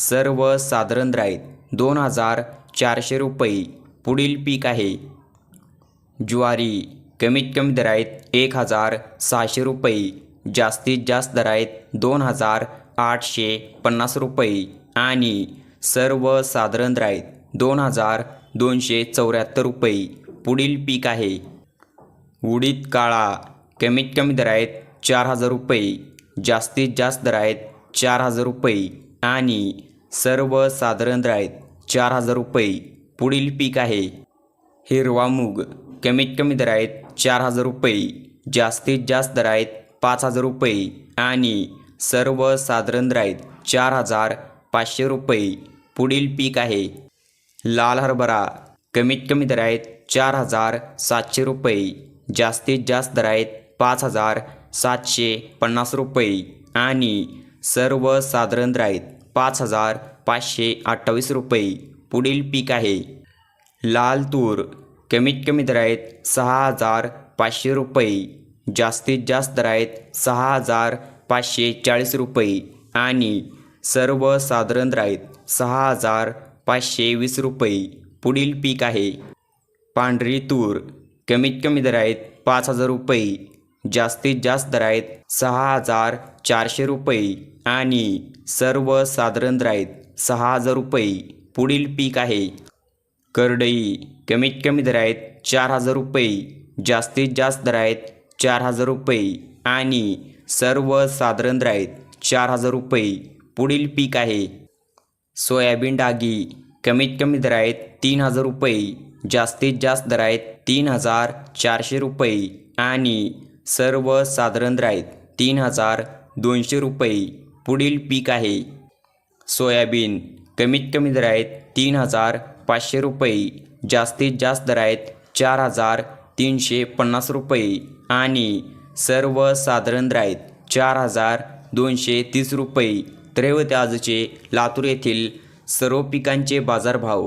सर्वसाधारण साधारण आहेत दोन हजार चारशे रुपये. पुढील पीक आहे. ज्वारी. कमीत कमी दराईत एक हजार सहाशे रुपये. जास्तीत जास्त दराईत दोन हजार आठशे पन्नास रुपये. आणि सर्वसाधारण साधारण आहेत दोन हजार दोनशे चौऱ्याहत्तर रुपये. पुढील पीक आहे. उडीद काळा. कमीत कमी दराईत चार हजार रुपये. जास्तीत जास्त दराईत चार हजार रुपये. आणि सर्वसाधारण दर आहेत चार हजार रुपये पुढील पीक आहे. हिरवा मूग कमीत कमी दर आहेत चार हजार रुपये जास्तीत जास्त दर आहेत पाच हजार रुपये आणि सर्वसाधारण साधारण आहेत चार हजार पाचशे रुपये पुढील पीक आहे. लाल हरभरा कमीत कमी दर आहेत चार हजार सातशे रुपये जास्तीत जास्त दर आहेत पाच हजार सातशे पन्नास रुपये आणि सर्वसाधारण दर आहेत पाच हजार पाचशे अठ्ठावीस रुपये. पुढील पीक आहे. लाल तूर. कमीत कमी दर आहेत सहा हजार पाचशे रुपये. जास्तीत जास्त दर आहेत सहा हजार पाचशे चाळीस रुपये. आणि सर्वसाधारण दर आहेत सहा हजार पाचशे वीस रुपये. पुढील पीक आहे. पांढरी तूर. कमीत कमी दर आहेत पाच हजार रुपये. जास्तीत जास्त दर आहेत सहा हजार चारशे रुपये आणि सर्वसाधारण दर आहेत सहा हजार रुपये पुढील पीक आहे. करडई कमीत कमी दर आहेत चार हजार रुपये जास्तीत जास्त दर आहेत चार हजार रुपये आणि सर्वसाधारण दर आहेत चार हजार रुपये पुढील पीक आहे. सोयाबीन डागी कमीत कमी दर आहेत तीन हजार रुपये जास्तीत जास्त दर आहेत तीन हजार चारशे रुपये आणि सर्वसाधारण साधारण आहेत तीन हजार दोनशे रुपये पुढील पीक आहे. सोयाबीन कमीत कमी दर आहेत तीन हजार पाचशे रुपये जास्तीत जास्त दर आहेत चार हजार तीनशे पन्नास रुपये आणि सर्वसाधारण साधारण आहेत चार हजार दोनशे तीस रुपये. त्रैवत आजचे लातूर येथील सर्व पिकांचे बाजारभाव